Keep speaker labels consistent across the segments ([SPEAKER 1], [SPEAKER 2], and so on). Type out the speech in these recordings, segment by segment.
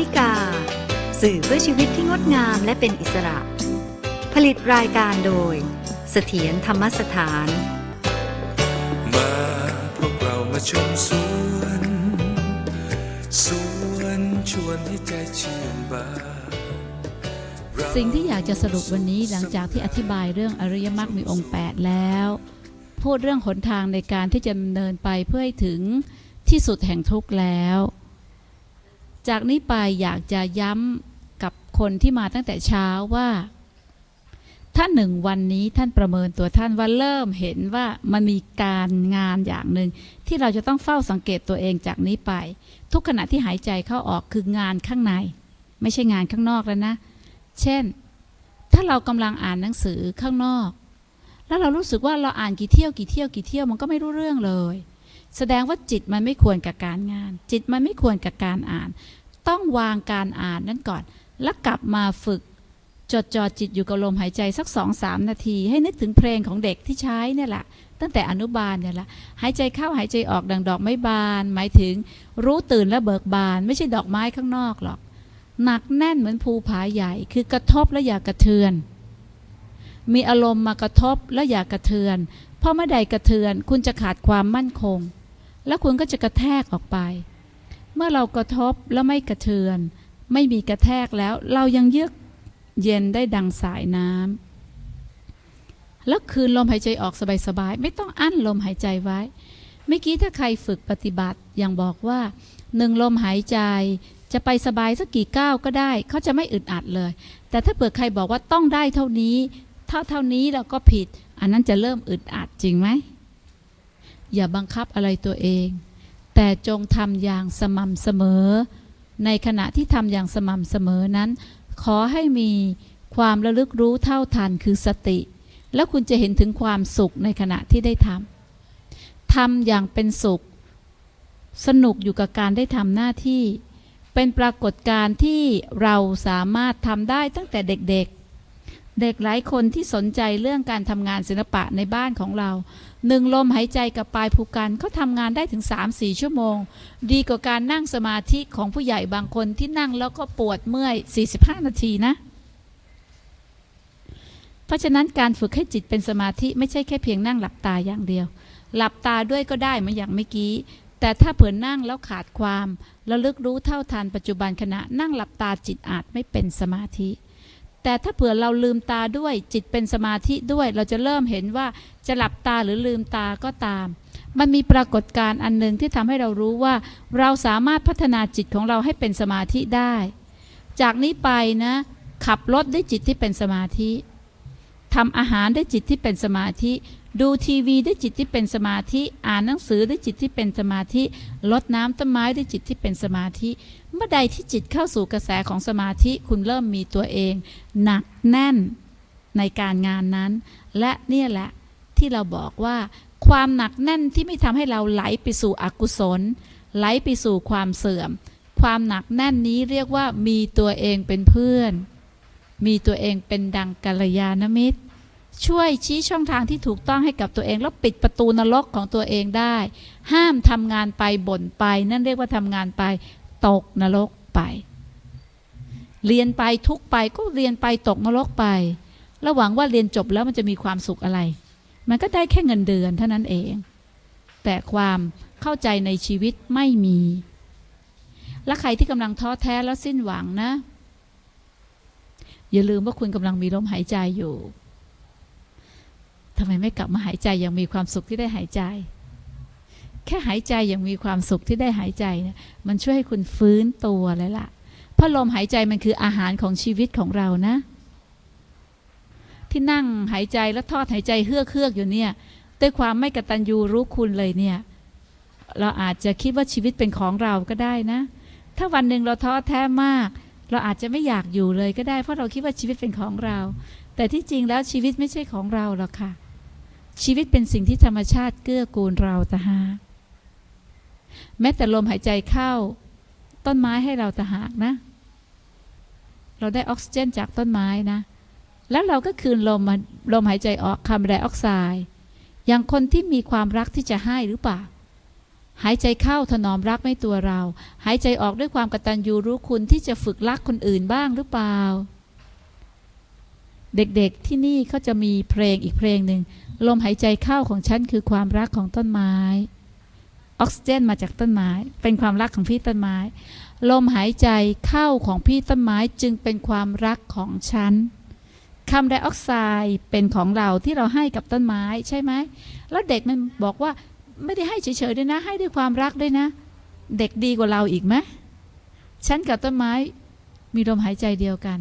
[SPEAKER 1] วิกา สื่อเพื่อชีวิตที่งดงามและเป็นอิสระ ผลิตรายการโดย เสถียรธรรมสถาน
[SPEAKER 2] มาพวกเรามาชมสวนสวนชวนให้ใจชื่นบาน
[SPEAKER 3] สิ่งที่อยากจะสรุปวันนี้หลังจากที่อธิบายเรื่องอริยมรรคมีองค์ 8 แล้ว พูดเรื่องหนทางในการที่จะดำเนินไปเพื่อให้ถึงที่สุดแห่งทุกข์แล้ว จากนี้ไปอยากจะย้ำกับคนที่มาตั้งแต่เช้าว่า ถ้าหนึ่งวันนี้ท่านประเมินตัวท่านว่าเริ่มเห็นว่ามันมีการงานอย่างหนึ่งที่เราจะต้องเฝ้าสังเกตตัวเองจากนี้ไป ทุกขณะที่หายใจเข้าออกคืองานข้างใน ไม่ใช่งานข้างนอกแล้วนะ เช่น ถ้าเรากำลังอ่านหนังสือข้างนอก แล้วเรารู้สึกว่าเราอ่านกี่เที่ยวกี่เที่ยวกี่เที่ยวมันก็ไม่รู้เรื่องเลย แสดงว่าจิตมันไม่ควรกับการงาน จิตมันไม่ควรกับการอ่าน ต้องวางการอ่านนั้นก่อน แล้วกลับมาฝึกจดจ่อจิตอยู่กับลมหายใจสักสองสามนาที ให้นึกถึงเพลงของเด็กที่ใช้เนี่ยแหละตั้งแต่อนุบาลเนี่ยแหละหายใจเข้าหายใจออกดังดอกไม้บาน หมายถึงรู้ตื่นและเบิกบาน ไม่ใช่ดอกไม้ข้างนอกหรอก หนักแน่นเหมือนภูผาใหญ่ คือกระทบและอย่ากระเทือน มีอารมณ์มากระทบและอย่ากระเทือน เพราะเมื่อใดกระเทือนคุณจะขาดความมั่นคง แล้วคุณก็จะกระแทกออกไป เมื่อเรากระทบแล้วไม่กระเทือน ไม่มีกระแทกแล้ว เรายังเยือกเย็นได้ดังสายน้ำแล้วคืนลมหายใจออกสบายๆไม่ต้องอั้นลมหายใจไว้ เมื่อกี้ถ้าใครฝึกปฏิบัติอย่างบอกว่าหนึ่งลมหายใจจะไปสบายสักกี่ก้าวก็ได้ เขาจะไม่อึดอัดเลย แต่ถ้าเปิดใครบอกว่าต้องได้เท่านี้ เท่าเท่านี้เราก็ผิด อันนั้นจะเริ่มอึดอัดจริงไหม อย่าบังคับอะไรตัวเอง แต่จงทำอย่างสม่ำเสมอ ในขณะที่ทำอย่างสม่ำเสมอนั้น ขอให้มีความระลึกรู้เท่าทันคือสติ แล้วคุณจะเห็นถึงความสุขในขณะที่ได้ทำทำอย่างเป็นสุข สนุกอยู่กับการได้ทำหน้าที่ เป็นปรากฏการณ์ที่เราสามารถทำได้ตั้งแต่เด็กๆ เด็กหลายคนที่สนใจเรื่องการทำงานศิลปะในบ้านของเราหนึ่งลมหายใจกับปลายภูกันเขาทำงานได้ถึง 3-4 ชั่วโมง ดีกว่าการนั่งสมาธิของผู้ใหญ่บางคนที่นั่งแล้วก็ปวดเมื่อย 45 นาทีนะ เพราะฉะนั้นการฝึกให้จิตเป็นสมาธิไม่ใช่แค่เพียงนั่งหลับตาอย่างเดียว หลับตาด้วยก็ได้เหมือนอย่างเมื่อกี้ แต่ถ้าเผื่อนั่งแล้วขาดความระลึกรู้เท่าทันปัจจุบันขณะนั่งหลับตาจิตอาจไม่เป็นสมาธิ แต่ถ้าเผื่อเราลืมตาด้วยจิตเป็นสมาธิด้วย เราจะเริ่มเห็นว่าจะหลับตาหรือลืมตาก็ตาม มันมีปรากฏการณ์อันหนึ่งที่ทำให้เรารู้ว่า เราสามารถพัฒนาจิตของเราให้เป็นสมาธิได้ จากนี้ไปนะ ขับรถด้วยจิตที่เป็นสมาธิ ทำอาหารได้จิตที่เป็นสมาธิ ดูทีวีได้จิตที่เป็นสมาธิ อ่านหนังสือได้จิตที่เป็นสมาธิลดน้ำต้นไม้ได้จิตที่เป็นสมาธิ เมื่อใดที่จิตเข้าสู่กระแสของสมาธิคุณเริ่มมีตัวเอง หนักแน่นในการงานนั้น และเนี่ยแหละที่เราบอกว่า ความหนักแน่นที่ไม่ทำให้เราไหลไปสู่อกุศล ไหลไปสู่ความเสื่อม ความหนักแน่นนี้เรียกว่ามีตัวเองเป็นเพื่อน มีตัวเองเป็นดังกัลยาณมิตร ช่วยชี้ช่องทางที่ถูกต้องให้กับตัวเอง แล้วปิดประตูนรกของตัวเองได้ ห้ามทำงานไปบ่นไป นั่นเรียกว่าทำงานไป ตกนรกไป เรียนไปทุกไปก็เรียนไปตกนรกไประหวังว่าเรียนจบแล้วมันจะมีความสุขอะไร มันก็ได้แค่เงินเดือนเท่านั้นเอง แต่ความเข้าใจในชีวิตไม่มี และใครที่กำลังท้อแท้แล้วสิ้นหวังนะ อย่าลืมว่าคุณกำลังมีลมหายใจอยู่ทำไมไม่กลับมาหายใจอย่างมีความสุขที่ได้หายใจ แค่หายใจอย่างมีความสุขที่ได้หายใจเนี่ยมันช่วยให้คุณฟื้นตัวเลยล่ะเพราะลมหายใจมันคืออาหารของชีวิตของเรานะ ที่นั่งหายใจแล้วทอดหายใจเฮือกเฮือกอยู่เนี่ย ด้วยความไม่กตัญญูรู้คุณเลยเนี่ย เราอาจจะคิดว่าชีวิตเป็นของเราก็ได้นะ ถ้าวันหนึ่งเราท้อแท้มาก เราอาจจะไม่อยากอยู่เลยก็ได้ เพราะเราคิดว่าชีวิตเป็นของเรา แต่ที่จริงแล้วชีวิตไม่ใช่ของเราหรอกค่ะ ชีวิตเป็นสิ่งที่ธรรมชาติเกื้อกูลเราตะหากแม้แต่ลมหายใจเข้า ต้นไม้ให้เราตะหากนะ เราได้ออกซิเจนจากต้นไม้นะ แล้วเราก็คืนลมมาลมหายใจออกคาร์บอนไดออกไซด์อย่างคนที่มีความรักที่จะให้หรือเปล่า หายใจเข้าถนอมรักไม่ตัวเรา หายใจออกด้วยความกตัญญูรู้คุณที่จะฝึกรักคนอื่นบ้างหรือเปล่า เด็กๆที่นี่เขาจะมีเพลงอีกเพลงหนึ่งลมหายใจเข้าของฉันคือความรักของต้นไม้ออกซิเจนมาจากต้นไม้ เป็นความรักของพี่ต้นไม้ ลมหายใจเข้าของพี่ต้นไม้จึงเป็นความรักของฉันคาร์บอนไดออกไซด์เป็นของเราที่เราให้กับต้นไม้ใช่ไหม แล้วเด็กมันบอกว่า ไม่ได้ให้เฉยๆด้วยนะ ให้ด้วยความรักด้วยนะ เด็กดีกว่าเราอีกไหมฉันกับต้นไม้มีลมหายใจเดียวกัน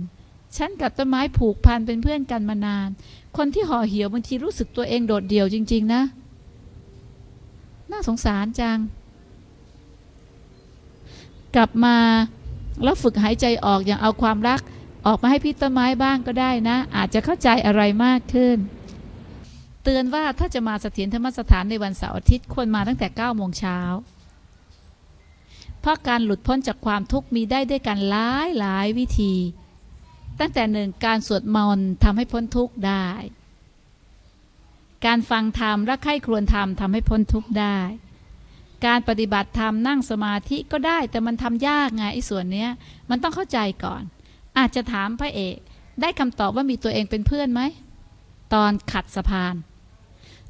[SPEAKER 3] ฉันกับต้นไม้ผูกพันเป็นเพื่อนกันมานาน คนที่ห่อเหี่ยวบางทีรู้สึกตัวเองโดดเดี่ยวจริง ๆ นะ น่าสงสารจัง กลับมาแล้วฝึกหายใจออกอย่างเอาความรัก ออกมาให้พี่ต้นไม้บ้างก็ได้นะ อาจจะเข้าใจอะไรมากขึ้น เตือนว่าถ้าจะมาเสถียรธรรมสถานในวันเสาร์อาทิตย์ควรมาตั้งแต่9โมงเช้าเพราะการหลุดพ้นจากความทุกข์มีได้ด้วยกันหลายหลายวิธี ตั้งแต่หนึ่งการสวดมนต์ทำให้พ้นทุกข์ได้ การฟังธรรมและใคร่ครวญธรรมทำให้พ้นทุกข์ได้ การปฏิบัติธรรมนั่งสมาธิก็ได้แต่มันทำยากไงไอ้ส่วนเนี้ยมันต้องเข้าใจก่อน อาจจะถามพระเอก ได้คำตอบว่ามีตัวเองเป็นเพื่อนไหม ตอนขัดสะพาน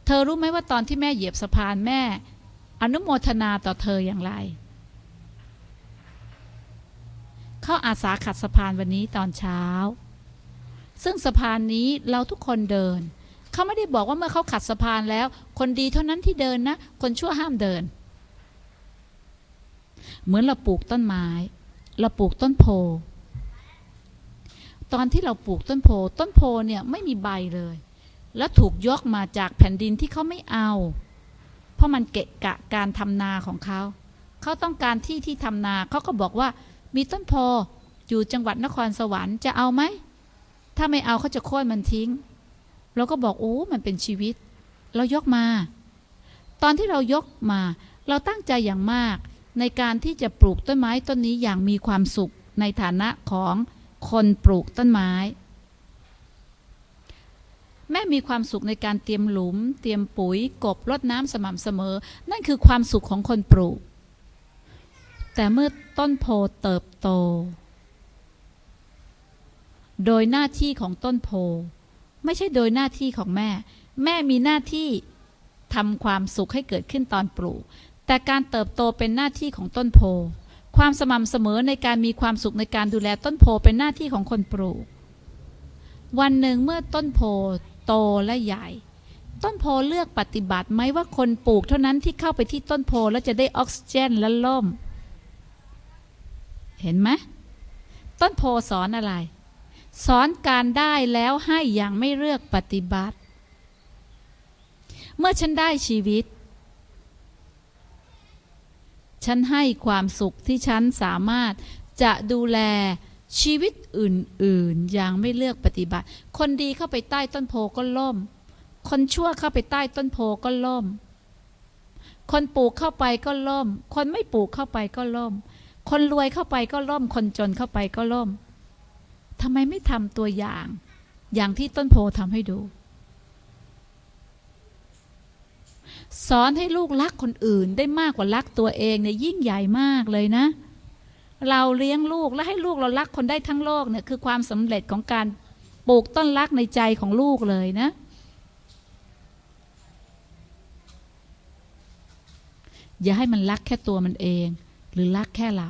[SPEAKER 3] เธอรู้ไหมว่าตอนที่แม่เหยียบสะพานแม่ อนุโมทนาต่อเธออย่างไร เขาอาสาขัดสะพานวันนี้ตอนเช้า ซึ่งสะพานนี้เราทุกคนเดิน เขาไม่ได้บอกว่าเมื่อเขาขัดสะพานแล้ว คนดีเท่านั้นที่เดินนะ คนชั่วห้ามเดิน เหมือนเราปลูกต้นไม้ เราปลูกต้นโพตอนที่เราปลูกต้นโพ ต้นโพเนี่ยไม่มีใบเลย แล้วถูกยกมาจากแผ่นดินที่เขาไม่เอา เพราะมันเกะกะการทำนาของเขา เขาต้องการที่ที่ทำนาเขาก็บอกว่ามีต้นโพอยู่จังหวัดนครสวรรค์จะเอาไหม ถ้าไม่เอาเขาจะโค่นมันทิ้ง เราก็บอกโอ้มันเป็นชีวิต เรายกมา ตอนที่เรายกมา เราตั้งใจอย่างมาก ในการที่จะปลูกต้นไม้ต้นนี้อย่างมีความสุขในฐานะของคนปลูกต้นไม้ แม่มีความสุขในการเตรียมหลุม เตรียมปุ๋ย กบรดน้ำสม่ำเสมอ นั่นคือความสุขของคนปลูก แต่เมื่อต้นโพเติบโต โดยหน้าที่ของต้นโพ ไม่ใช่โดยหน้าที่ของแม่ แม่มีหน้าที่ทำความสุขให้เกิดขึ้นตอนปลูก แต่การเติบโตเป็นหน้าที่ของต้นโพ ความสม่ำเสมอในการมีความสุขในการดูแลต้นโพเป็นหน้าที่ของคนปลูกวันหนึ่งเมื่อต้นโพ โตและใหญ่ ต้นโพเลือกปฏิบัติไหมว่าคนปลูกเท่านั้นที่เข้าไปที่ต้นโพแล้วจะได้ออกซิเจนและล่ม เห็นไหมต้นโพสอนอะไร สอนการได้แล้วให้อย่างไม่เลือกปฏิบัติ เมื่อฉันได้ชีวิต ฉันให้ความสุขที่ฉันสามารถจะดูแล ชีวิตอื่นๆย่างไม่เลือกปฏิบัติ คนดีเข้าไปใต้ต้นโพก็ล่ม คนชั่วเข้าไปใต้ต้นโพก็ล่ม คนปลูกเข้าไปก็ล่ม คนไม่ปลูกเข้าไปก็ล่ม คนรวยเข้าไปก็ล่ม คนจนเข้าไปก็ล่มทำไมไม่ทำตัวอย่าง อย่างที่ต้นโพทำให้ดู สอนให้ลูกรักคนอื่นได้มากกว่ารักตัวเองเนี่ยยิ่งใหญ่มากเลยนะ เราเลี้ยงลูกและให้ลูกเรารักคนได้ทั้งโลกเนี่ยคือความสำเร็จของการปลูกต้นรักในใจของลูกเลยนะ อย่าให้มันรักแค่ตัวมันเอง หรือรักแค่เรา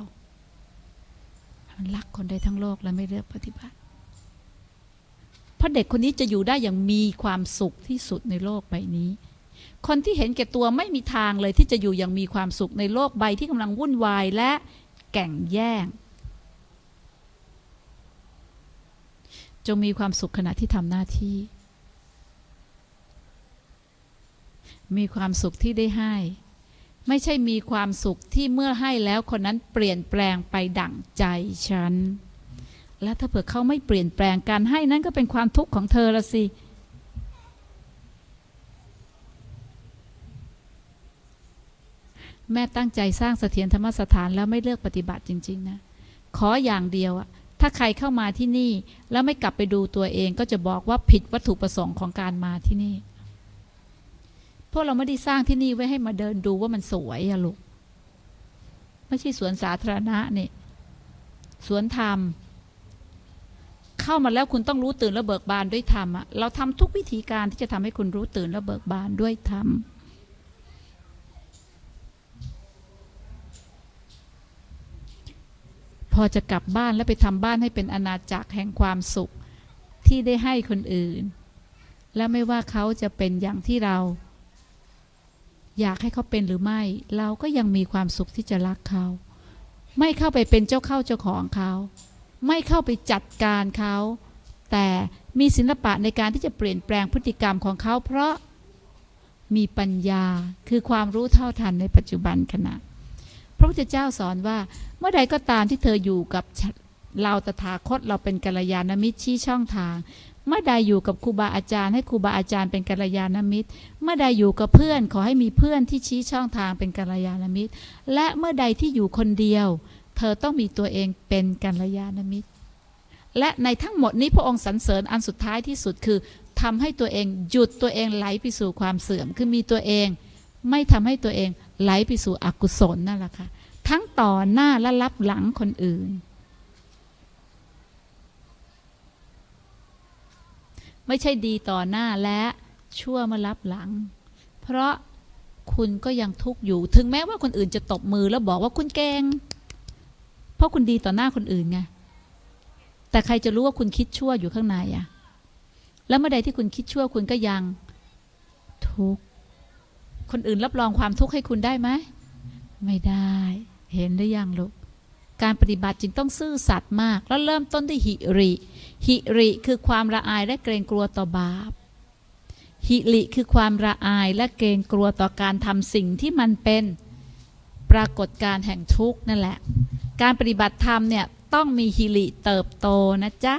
[SPEAKER 3] มันรักคนได้ทั้งโลกและไม่เลือกปฏิบัติ เพราะเด็กคนนี้จะอยู่ได้อย่างมีความสุขที่สุดในโลกใบนี้คนที่เห็นแก่ตัวไม่มีทางเลยที่จะอยู่อย่างมีความสุขในโลกใบที่กำลังวุ่นวายและ แก่งแย่ง จงมีความสุขขณะที่ทำหน้าที่ มีความสุขที่ได้ให้ ไม่ใช่มีความสุขที่เมื่อให้แล้วคนนั้นเปลี่ยนแปลงไปดั่งใจฉัน แล้วถ้าเผื่อเขาไม่เปลี่ยนแปลงการให้นั้นก็เป็นความทุกข์ของเธอละสิ แม่ตั้งใจสร้างเสถียรธรรมสถานแล้วไม่เลือกปฏิบัติจริง ๆ นะ ขออย่างเดียวอะถ้าใครเข้ามาที่นี่แล้วไม่กลับไปดูตัวเองก็จะบอกว่าผิดวัตถุประสงค์ของการมาที่นี่ พวกเราไม่ได้สร้างที่นี่ไว้ให้มาเดินดูว่ามันสวยอะลูก ไม่ใช่สวนสาธารณะนี่ สวนธรรม เข้ามาแล้วคุณต้องรู้ตื่นและเบิกบานด้วยธรรมอะเราทำทุกวิธีการที่จะทำให้คุณรู้ตื่นและเบิกบานด้วยธรรม อจะกลับบ้านแล้วไปทำบ้านให้เป็นอาณาจักรแห่งความสุขที่ได้ให้คนอื่น และไม่ว่าเขาจะเป็นอย่างที่เรา อยากให้เขาเป็นหรือไม่ เราก็ยังมีความสุขที่จะรักเขา ไม่เข้าไปเป็นเจ้าเข้าเจ้าของเขา ไม่เข้าไปจัดการเขา แต่มีศิลปะในการที่จะเปลี่ยนแปลงพฤติกรรมของเขา เพราะมีปัญญาคือความรู้เท่าทันในปัจจุบันขณะ พระพุทธเจ้าสอนว่า เมื่อใดก็ตามที่เธออยู่กับเราตถาคตเราเป็นกัลยาณมิตรชี้ช่องทาง เมื่อใดอยู่กับครูบาอาจารย์ให้ครูบาอาจารย์เป็นกัลยาณมิตร เมื่อใดอยู่กับเพื่อนขอให้มีเพื่อนที่ชี้ช่องทางเป็นกัลยาณมิตร และเมื่อใดที่อยู่คนเดียว เธอต้องมีตัวเองเป็นกัลยาณมิตร และในทั้งหมดนี้พระองค์สรรเสริญอันสุดท้ายที่สุดคือทำให้ตัวเองหยุดตัวเองไหลไปสู่ความเสื่อม คือมีตัวเอง ไม่ทำให้ตัวเอง ไหลไปสู่อกุศลนั่นแหละค่ะ ทั้งต่อหน้าและรับหลังคนอื่น ไม่ใช่ดีต่อหน้าและชั่วมารับหลัง เพราะคุณก็ยังทุกข์อยู่ ถึงแม้ว่าคนอื่นจะตบมือแล้วบอกว่าคุณเก่งเพราะคุณดีต่อหน้าคนอื่นไง แต่ใครจะรู้ว่าคุณคิดชั่วอยู่ข้างในอะแล้วเมื่อใดที่คุณคิดชั่วคุณก็ยังทุกข์ คนอื่นรับรองความทุกข์ให้คุณได้ไหมไม่ได้ เห็นหรือยังลูกการปฏิบัติจึงต้องซื่อสัตย์มาก แล้วเริ่มต้นด้วยหิริ หิริคือความละอายและเกรงกลัวต่อบาป หิริคือความละอายและเกรงกลัวต่อการทำสิ่งที่มันเป็นปรากฏการแห่งทุกข์นั่นแหละ การปฏิบัติธรรมเนี่ยต้องมีหิริเติบโตนะจ๊ะ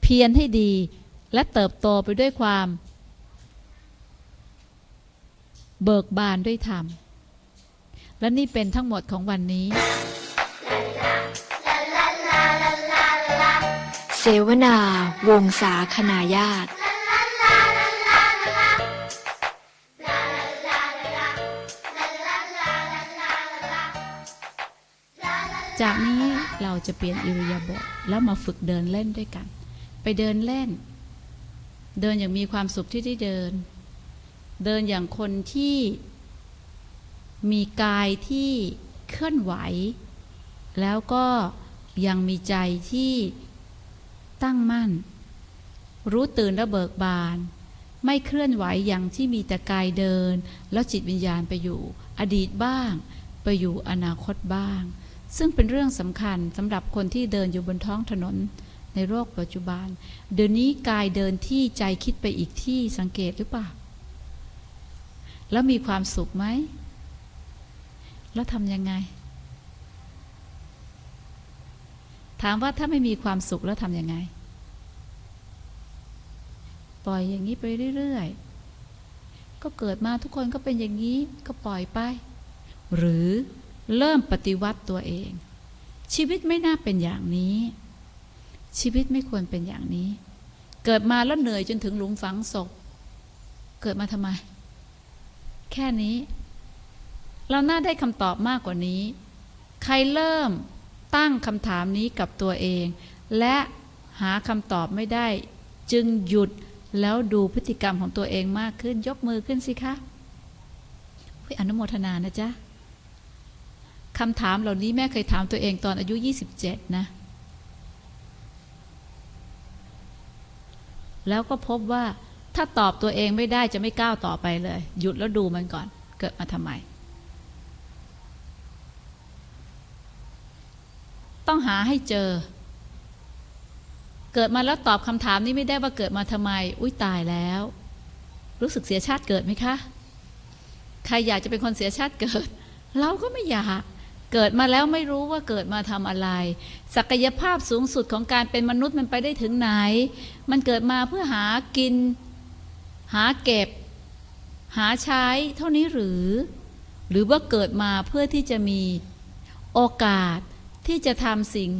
[SPEAKER 3] เพียรให้ดีและเติบโตไปด้วยความ เบิกบานด้วยธรรม และนี่เป็นทั้งหมดของวันนี้
[SPEAKER 4] เสวนาวงศาคณาญาติ
[SPEAKER 3] จากนี้เราจะเปลี่ยนอิริยาบถแล้วมาฝึกเดินเล่นด้วยกัน ไปเดินเล่น เดินอย่างมีความสุขที่ได้เดิน เดินอย่างคนที่มีกายที่เคลื่อนไหว แล้วก็ยังมีใจที่ตั้งมั่น รู้ตื่นและเบิกบาน ไม่เคลื่อนไหวอย่างที่มีแต่กายเดิน แล้วจิตวิญญาณไปอยู่ อดีตบ้าง ไปอยู่อนาคตบ้าง ซึ่งเป็นเรื่องสำคัญสำหรับคนที่เดินอยู่บนท้องถนนในโลกปัจจุบัน เดี๋ยวนี้กายเดินที่ใจคิดไปอีกที่สังเกตหรือเปล่า แล้วมีความสุขไหม แล้วทำยังไง ถามว่าถ้าไม่มีความสุขแล้วทำยังไง ปล่อยอย่างนี้ไปเรื่อยๆ ก็เกิดมาทุกคนก็เป็นอย่างนี้ก็ปล่อยไป หรือเริ่มปฏิวัติตัวเอง ชีวิตไม่น่าเป็นอย่างนี้ ชีวิตไม่ควรเป็นอย่างนี้ เกิดมาแล้วเหนื่อยจนถึงหลุมฝังศพ เกิดมาทำไม แค่นี้ เราน่าได้คำตอบมากกว่านี้ ใครเริ่มตั้งคำถามนี้กับตัวเอง และหาคำตอบไม่ได้ จึงหยุดแล้วดูพฤติกรรมของตัวเองมากขึ้น ยกมือขึ้นสิคะอุ๊ยอนุโมทนานะจ๊ะคำถามเหล่านี้แม่เคยถามตัวเองตอนอายุ 27 นะ แล้วก็พบว่า ถ้าตอบตัวเองไม่ได้จะไม่ก้าวต่อไปเลย หยุดแล้วดูมันก่อน เกิดมาทำไม ต้องหาให้เจอ เกิดมาแล้วตอบคำถามนี้ไม่ได้ว่าเกิดมาทำไม อุ้ยตายแล้ว รู้สึกเสียชาติเกิดไหมคะ ใครอยากจะเป็นคนเสียชาติเกิด เราก็ไม่อยากเกิดมาแล้วไม่รู้ว่าเกิดมาทำอะไร ศักยภาพสูงสุดของการเป็นมนุษย์มันไปได้ถึงไหน มันเกิดมาเพื่อหากิน หาเก็บ หาใช้เท่านี้หรือ หรือว่าเกิดมาเพื่อที่จะมีโอกาสที่จะทำสิ่ง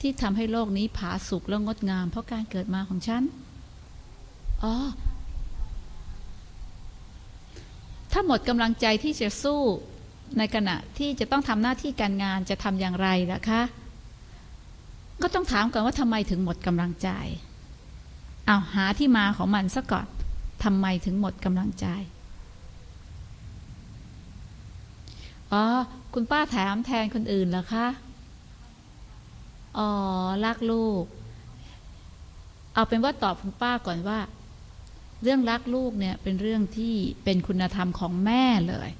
[SPEAKER 3] ที่ทำให้โลกนี้ผาสุกและงดงาม เพราะการเกิดมาของฉัน อ๋อ ถ้าหมดกำลังใจที่จะสู้ในขณะที่จะต้องทำหน้าที่การงานจะทำอย่างไรล่ะคะ ก็ต้องถามก่อนว่าทำไมถึงหมดกำลังใจ เอาหาที่มาของมันซะก่อน ทำไมถึงหมดกำลังใจ อ๋อ คุณป้าถามแทนคนอื่นเหรอคะ อ๋อ รักลูก เอาเป็นว่าตอบคุณป้าก่อนว่า เรื่องรักลูกเนี่ยเป็นเรื่องที่เป็นคุณธรรมของแม่เลย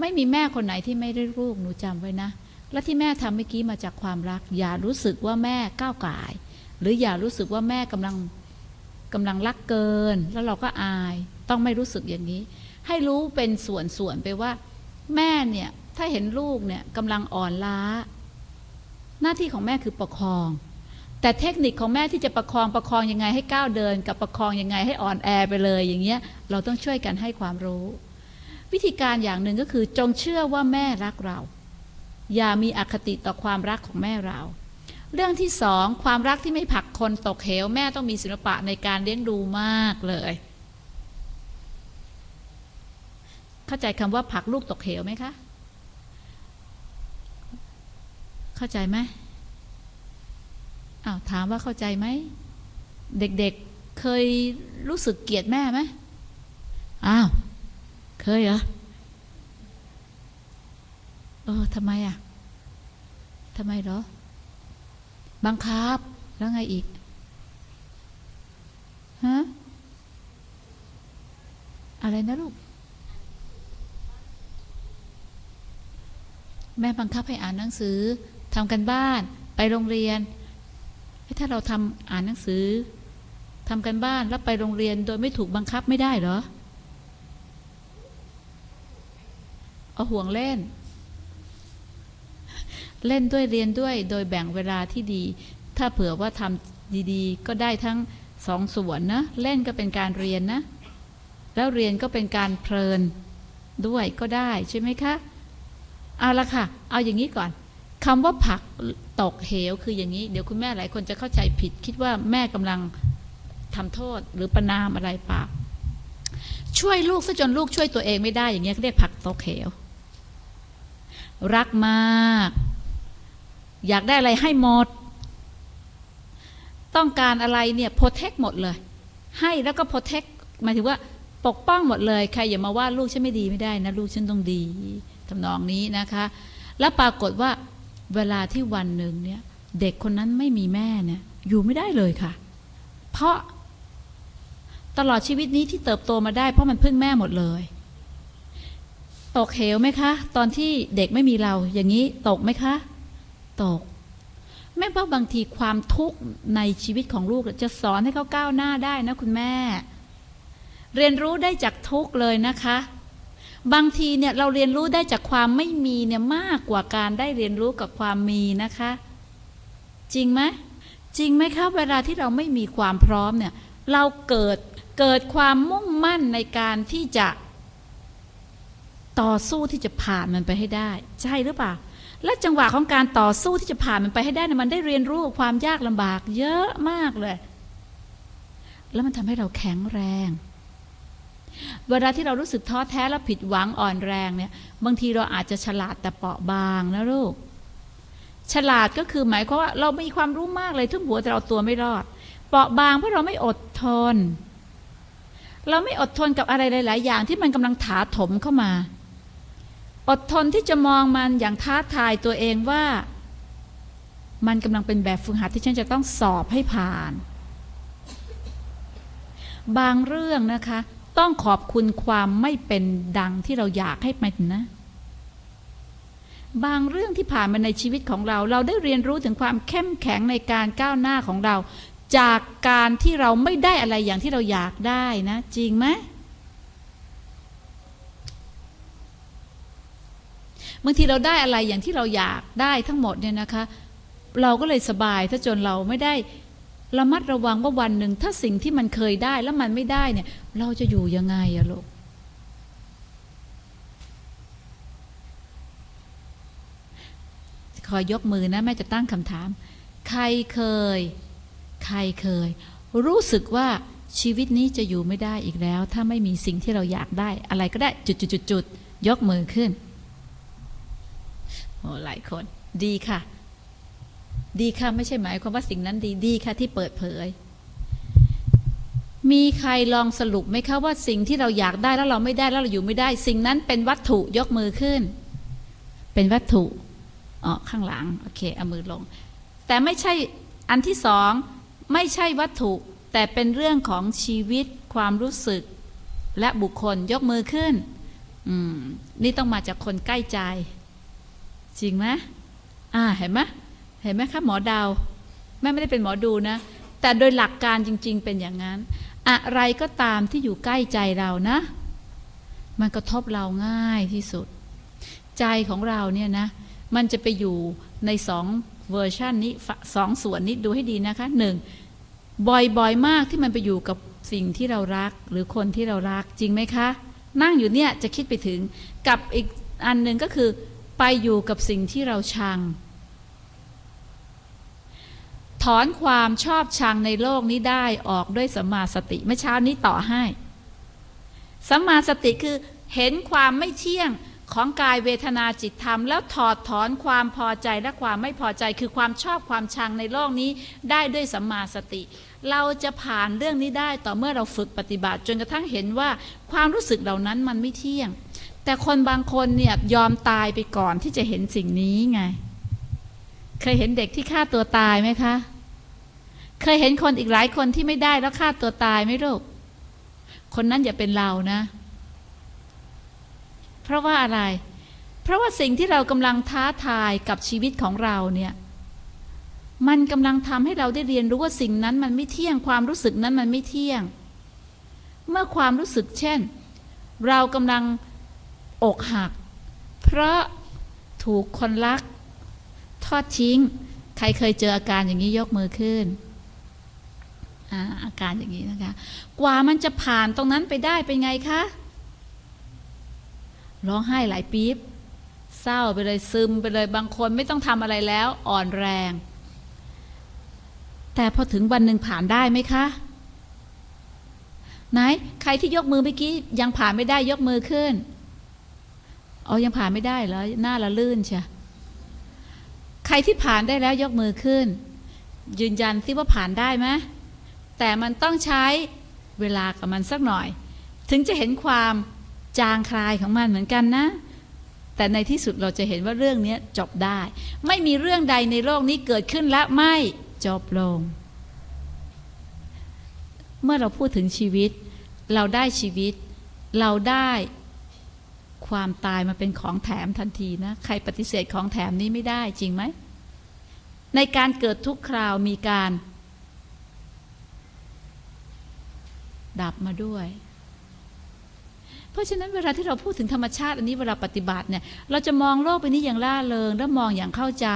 [SPEAKER 3] ไม่มีแม่คนไหนที่ไม่ได้ลูกหนูจำไว้นะ และที่แม่ทำเมื่อกี้มาจากความรัก อย่ารู้สึกว่าแม่ก้าวไก่หรืออย่ารู้สึกว่าแม่กำลัง กำลังรักเกิน แล้วเราก็อาย ต้องไม่รู้สึกอย่างนี้ ให้รู้เป็นส่วนๆไปว่า แม่เนี่ย ถ้าเห็นลูกเนี่ยกำลังอ่อนล้า หน้าที่ของแม่คือประคอง แต่เทคนิคของแม่ที่จะประคองประคองยังไงให้ก้าวเดิน กับประคองยังไงให้อ่อนแอไปเลยอย่างเงี้ย เราต้องช่วยกันให้ความรู้ วิธีการอย่างหนึ่งก็คือจงเชื่อว่าแม่รักเรา อย่ามีอคติต่อความรักของแม่เรา เรื่องที่สองความรักที่ไม่ผลักคนตกเหว แม่ต้องมีศิลปะในการเลี้ยงดูมากเลย เข้าใจคำว่าผลักลูกตกเหวไหมคะ เข้าใจไหมอ้าวถามว่าเข้าใจไหม เด็กๆเคยรู้สึกเกลียดแม่ไหมอ้าวเคยเหรอเออทำไมอะทำไมเหรอ บังคับ แล้วไงอีก ฮะ อะไรนะลูก แม่บังคับให้อ่านหนังสือทำกันบ้าน ไปโรงเรียน ถ้าเราทำอ่านหนังสือทำกันบ้านแล้วไปโรงเรียนโดยไม่ถูกบังคับไม่ได้เหรอ เอาห่วงเล่น เล่นด้วยเรียนด้วยโดยแบ่งเวลาที่ดี ถ้าเผื่อว่าทำดีๆ ก็ได้ทั้งสองส่วนนะ เล่นก็เป็นการเรียนนะ แล้วเรียนก็เป็นการเพลินด้วยก็ได้ใช่ไหมคะ เอาละค่ะ เอาอย่างนี้ก่อนคำว่าผักตกเหวคืออย่างนี้ เดี๋ยวคุณแม่หลายคนจะเข้าใจผิด คิดว่าแม่กำลังทำโทษหรือประนามอะไรเปล่าช่วยลูกซะจนลูกช่วยตัวเองไม่ได้อย่างเงี้ยเขาเรียกผักตกเหว รักมาก อยากได้อะไรให้หมด ต้องการอะไรเนี่ยโปรเทคหมดเลย ให้แล้วก็โปรเทคหมายถึงว่าปกป้องหมดเลย ใครอย่ามาว่าลูกฉันไม่ดีไม่ได้นะ ลูกฉันต้องดีทำนองนี้นะคะ แล้วปรากฏว่าเวลาที่วันหนึ่งเนี่ย เด็กคนนั้นไม่มีแม่เนี่ย อยู่ไม่ได้เลยค่ะ เพราะตลอดชีวิตนี้ที่เติบโตมาได้ เพราะมันพึ่งแม่หมดเลย ตกเหวไหมคะ ตอนที่เด็กไม่มีเราอย่างนี้ตกไหมคะ ตก แม่ว่าบางทีความทุกข์ในชีวิตของลูกจะสอนให้เขาก้าวหน้าได้นะคุณแม่ เรียนรู้ได้จากทุกข์เลยนะคะ บางทีเนี่ยเราเรียนรู้ได้จากความไม่มีเนี่ยมากกว่าการได้เรียนรู้กับความมีนะคะ จริงไหมจริงไหมครับเวลาที่เราไม่มีความพร้อมเนี่ย เราเกิดเกิดความมุ่งมั่นในการที่จะต่อสู้ที่จะผ่านมันไปให้ได้ ใช่หรือเปล่า และจังหวะของการต่อสู้ที่จะผ่านมันไปให้ได้เนี่ยมันได้เรียนรู้ความยากลำบาก เยอะมากเลย แล้วมันทำให้เราแข็งแรง เวลาที่เรารู้สึกท้อแท้และผิดหวังอ่อนแรงเนี่ย บางทีเราอาจจะฉลาดแต่เปราะบางนะลูก ฉลาดก็คือหมายความว่าเรามีความรู้มากเลยทุกหัวแต่เราตัวไม่รอด เปราะบางเพราะเราไม่อดทน เราไม่อดทนกับอะไรหลาย ๆ อย่างที่มันกำลังถาถมเข้ามา อดทนที่จะมองมันอย่างท้าทายตัวเองว่า มันกำลังเป็นแบบฝึกหัดที่ฉันจะต้องสอบให้ผ่าน บางเรื่องนะคะ ต้องขอบคุณความไม่เป็นดังที่เราอยากให้มันนะ บางเรื่องที่ผ่านมาในชีวิตของเรา เราได้เรียนรู้ถึงความเข้มแข็งในการก้าวหน้าของเรา จากการที่เราไม่ได้อะไรอย่างที่เราอยากได้นะ จริงไหม บางทีเราได้อะไรอย่างที่เราอยากได้ทั้งหมดเนี่ยนะคะ เราก็เลยสบายถ้าจนเราไม่ได้ระมัดระวังว่าวันหนึ่งถ้าสิ่งที่มันเคยได้แล้วมันไม่ได้เนี่ย เราจะอยู่ยังไงอะลูกขอยกมือนะแม่จะตั้งคำถาม ใครเคย ใครเคย รู้สึกว่าชีวิตนี้จะอยู่ไม่ได้อีกแล้ว ถ้าไม่มีสิ่งที่เราอยากได้ อะไรก็ได้จุดจุดจุดจุดยกมือขึ้น โอ้หลายคนดีค่ะ ดีค่ะไม่ใช่หมายความว่าสิ่งนั้นดีดีค่ะที่เปิดเผย มีใครลองสรุปไหมคะว่าสิ่งที่เราอยากได้แล้วเราไม่ได้แล้วเราอยู่ไม่ได้ สิ่งนั้นเป็นวัตถุยกมือขึ้น เป็นวัตถุอ๋อข้างหลังโอเคเอามือลง แต่ไม่ใช่อันที่สองไม่ใช่วัตถุ แต่เป็นเรื่องของชีวิตความรู้สึก และบุคคลยกมือขึ้น อืม นี่ต้องมาจากคนใกล้ใจ จริงไหมอ่าเห็นไหมเห็นไหมคะหมอดาวแม่ไม่ได้เป็นหมอดูนะ แต่โดยหลักการจริง ๆ เป็นอย่างนั้น อะไรก็ตามที่อยู่ใกล้ใจเรานะ มันกระทบเราง่ายที่สุด ใจของเราเนี่ยนะ มันจะไปอยู่ในสองเวอร์ชันนี้สองส่วนนี้ดูให้ดีนะคะหนึ่งบ่อยๆมากที่มันไปอยู่กับสิ่งที่เรารักหรือคนที่เรารักจริงไหมคะ นั่งอยู่เนี่ยจะคิดไปถึงกับอีกอันหนึ่งก็คือ ไปอยู่กับสิ่งที่เราชัง ถอนความชอบชังในโลกนี้ได้ออกด้วยสัมมาสติเมื่อเช้านี้ต่อให้สัมมาสติคือเห็นความไม่เที่ยงของกายเวทนาจิตธรรม แล้วถอดถอนความพอใจและความไม่พอใจคือความชอบความชังในโลกนี้ได้ด้วยสัมมาสติ เราจะผ่านเรื่องนี้ได้ต่อเมื่อเราฝึกปฏิบัติ จนกระทั่งเห็นว่าความรู้สึกเหล่านั้นมันไม่เที่ยง แต่คนบางคนเนี่ยยอมตายไปก่อนที่จะเห็นสิ่งนี้ไง เคยเห็นเด็กที่ฆ่าตัวตายไหมคะ เคยเห็นคนอีกหลายคนที่ไม่ได้แล้วฆ่าตัวตายไหมลูก คนนั้นอย่าเป็นเรานะ เพราะว่าอะไร เพราะว่าสิ่งที่เรากำลังท้าทายกับชีวิตของเราเนี่ย มันกำลังทำให้เราได้เรียนรู้ว่าสิ่งนั้นมันไม่เที่ยงความรู้สึกนั้นมันไม่เที่ยง เมื่อความรู้สึกเช่น เรากำลัง อกหัก เพราะถูกคนรัก ทอดทิ้ง ใครเคยเจออาการอย่างนี้ยกมือขึ้นอาการอย่างนี้นะคะ กว่ามันจะผ่านตรงนั้นไปได้เป็นไงคะ ร้องไห้หลายปี๊บ เศร้าไปเลยซึมไปเลยบางคนไม่ต้องทำอะไรแล้วอ่อนแรง แต่พอถึงวันหนึ่งผ่านได้ไหมคะ ไหน ใครที่ยกมือเมื่อกี้ยังผ่านไม่ได้ยกมือขึ้น อ๋อยังผ่านไม่ได้เหรอหน้าละลื่นใช่ใครที่ผ่านได้แล้วยกมือขึ้น ยืนยันซิว่าผ่านได้ไหมแต่มันต้องใช้เวลากับมันสักหน่อย ถึงจะเห็นความจางคลายของมันเหมือนกันนะ แต่ในที่สุดเราจะเห็นว่าเรื่องนี้จบได้ ไม่มีเรื่องใดในโลกนี้เกิดขึ้นและไม่จบลง เมื่อเราพูดถึงชีวิต เราได้ชีวิต เราได้ ความตายมาเป็นของแถมทันทีนะ ใครปฏิเสธของแถมนี้ไม่ได้จริงไหม ในการเกิดทุกคราวมีการ ดับมาด้วย เพราะฉะนั้นเวลาที่เราพูดถึงธรรมชาติ อันนี้เวลาปฏิบัติเนี่ย เราจะมองโลกไปนี้อย่างล่าเริง และมองอย่างเข้าใจ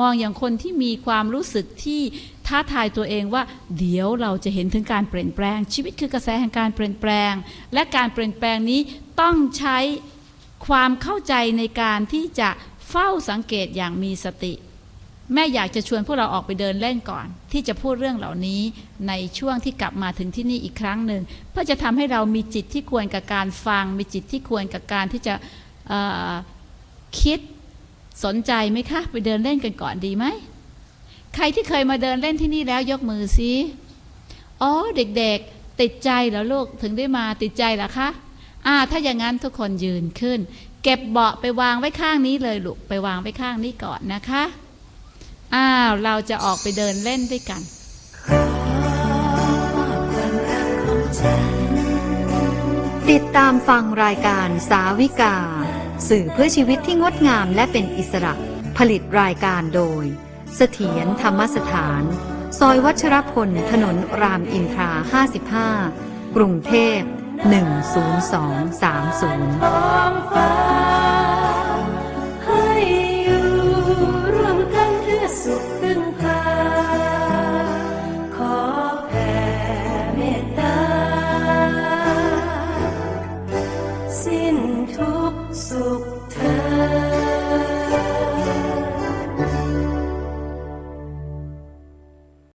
[SPEAKER 3] มองอย่างคนที่มีความรู้สึกที่ท้าทายตัวเองว่า เดี๋ยวเราจะเห็นถึงการเปลี่ยนแปลง ชีวิตคือกระแสแห่งการเปลี่ยนแปลง และการเปลี่ยนแปลงนี้ต้องใช้ ความเข้าใจในการที่จะเฝ้าสังเกตอย่างมีสติ แม่อยากจะชวนพวกเราออกไปเดินเล่นก่อน ที่จะพูดเรื่องเหล่านี้ในช่วงที่กลับมาถึงที่นี่อีกครั้งหนึ่งเพื่อจะทำให้เรามีจิตที่ควรกับการฟัง มีจิตที่ควรกับการที่จะคิดสนใจไหมคะ ไปเดินเล่นกันก่อนดีไหมใครที่เคยมาเดินเล่นที่นี่แล้วยกมือสิอ๋อเด็กๆ ติดใจเหรอลูกถึงได้มาติดใจเหรอคะ อ่า ถ้าอย่างนั้นทุกคนยืนขึ้น เก็บเบาะไปวางไว้ข้างนี้เลยลูกไปวางไว้ข้างนี้ก่อนนะคะ อ้าว เราจะออกไปเดินเล่นด้วยกัน
[SPEAKER 1] ติดตามฟังรายการสาวิกา สื่อเพื่อชีวิตที่งดงามและเป็นอิสระ ผลิตรายการโดย เสถียรธรรมสถาน ซอยวัชรพล ถนนรามอินทรา 55 กรุงเทพ 10230